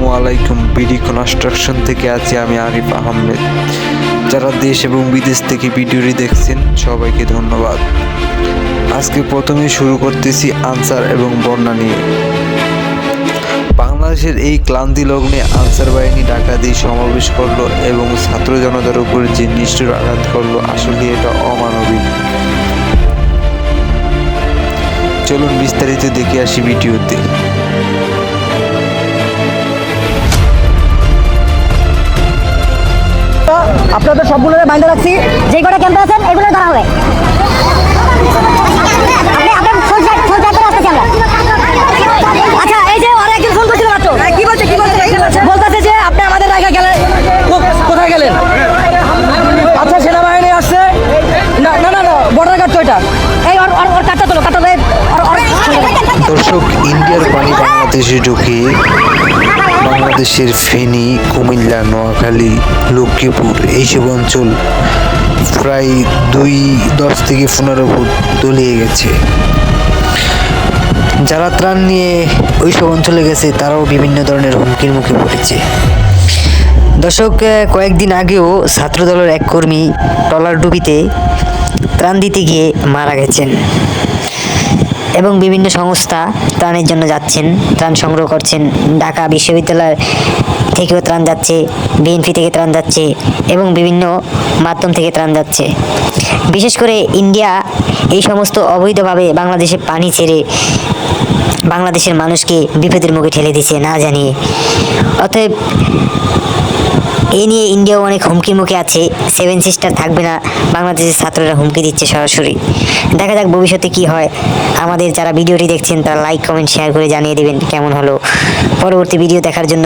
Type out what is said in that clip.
আসসালামু আলাইকুম। BD construction থেকে আছি আমি আরিফ আহমেদ। যারা দেশ এবং বিদেশ থেকে ভিডিওটি দেখছেন, সবাইকে ধন্যবাদ। আজকে প্রথমে শুরু করতেছি আনসার এবং বন্যা নিয়ে। বাংলাদেশের এই ক্লান্তি লগ্নে আনসার বাহিনী ডাকাতি সমাবেশ করল এবং ছাত্র জনতার উপর যে নিষ্ঠুর আঘাত করল, আসলে এটা অমানবিক। চলুন বিস্তারিত দেখে আসি ভিডিওতে। সবগুলো বাইন্দা রাখছি যে কটা আছেন এগুলো ধরা হবে। দর্শক, ইন্ডিয়ার পানি বাংলাদেশে ঢুকে বাংলাদেশের ফেনী, কুমিল্লা, নোয়াখালী, লক্ষ্মীপুর এইসব অঞ্চল প্রায় দুই দশ থেকে পনেরো ফুট তলিয়ে গেছে। যারা ত্রাণ নিয়ে ওইসব অঞ্চলে গেছে, তারাও বিভিন্ন ধরনের হুমকির মুখে পড়েছে। দর্শক কয়েকদিন আগেও ছাত্রদলের এক কর্মী টলার ডুবিতে ত্রাণ দিতে গিয়ে মারা গেছেন। এবং বিভিন্ন সংস্থা ত্রাণের জন্য যাচ্ছেন, ত্রাণ সংগ্রহ করছেন। ঢাকা বিশ্ববিদ্যালয় থেকেও ত্রাণ যাচ্ছে, বিএনপি থেকে ত্রাণ যাচ্ছে এবং বিভিন্ন মাধ্যম থেকে ত্রাণ যাচ্ছে। বিশেষ করে ইন্ডিয়া এই সমস্ত অবৈধভাবে বাংলাদেশে পানি ছেড়ে বাংলাদেশের মানুষকে বিপদের মুখে ঠেলে দিচ্ছে না জানিয়ে। অতএব এই নিয়ে ইন্ডিয়াও অনেক হুমকি মুখে আছে। সেভেন সিস্টার থাকবে না। বাংলাদেশের ছাত্ররা হুমকি দিচ্ছে সরাসরি। দেখা যাক ভবিষ্যতে কি হয়। আমাদের যারা ভিডিওটি দেখছেন, তারা লাইক কমেন্ট শেয়ার করে জানিয়ে দেবেন কেমন হলো। পরবর্তী ভিডিও দেখার জন্য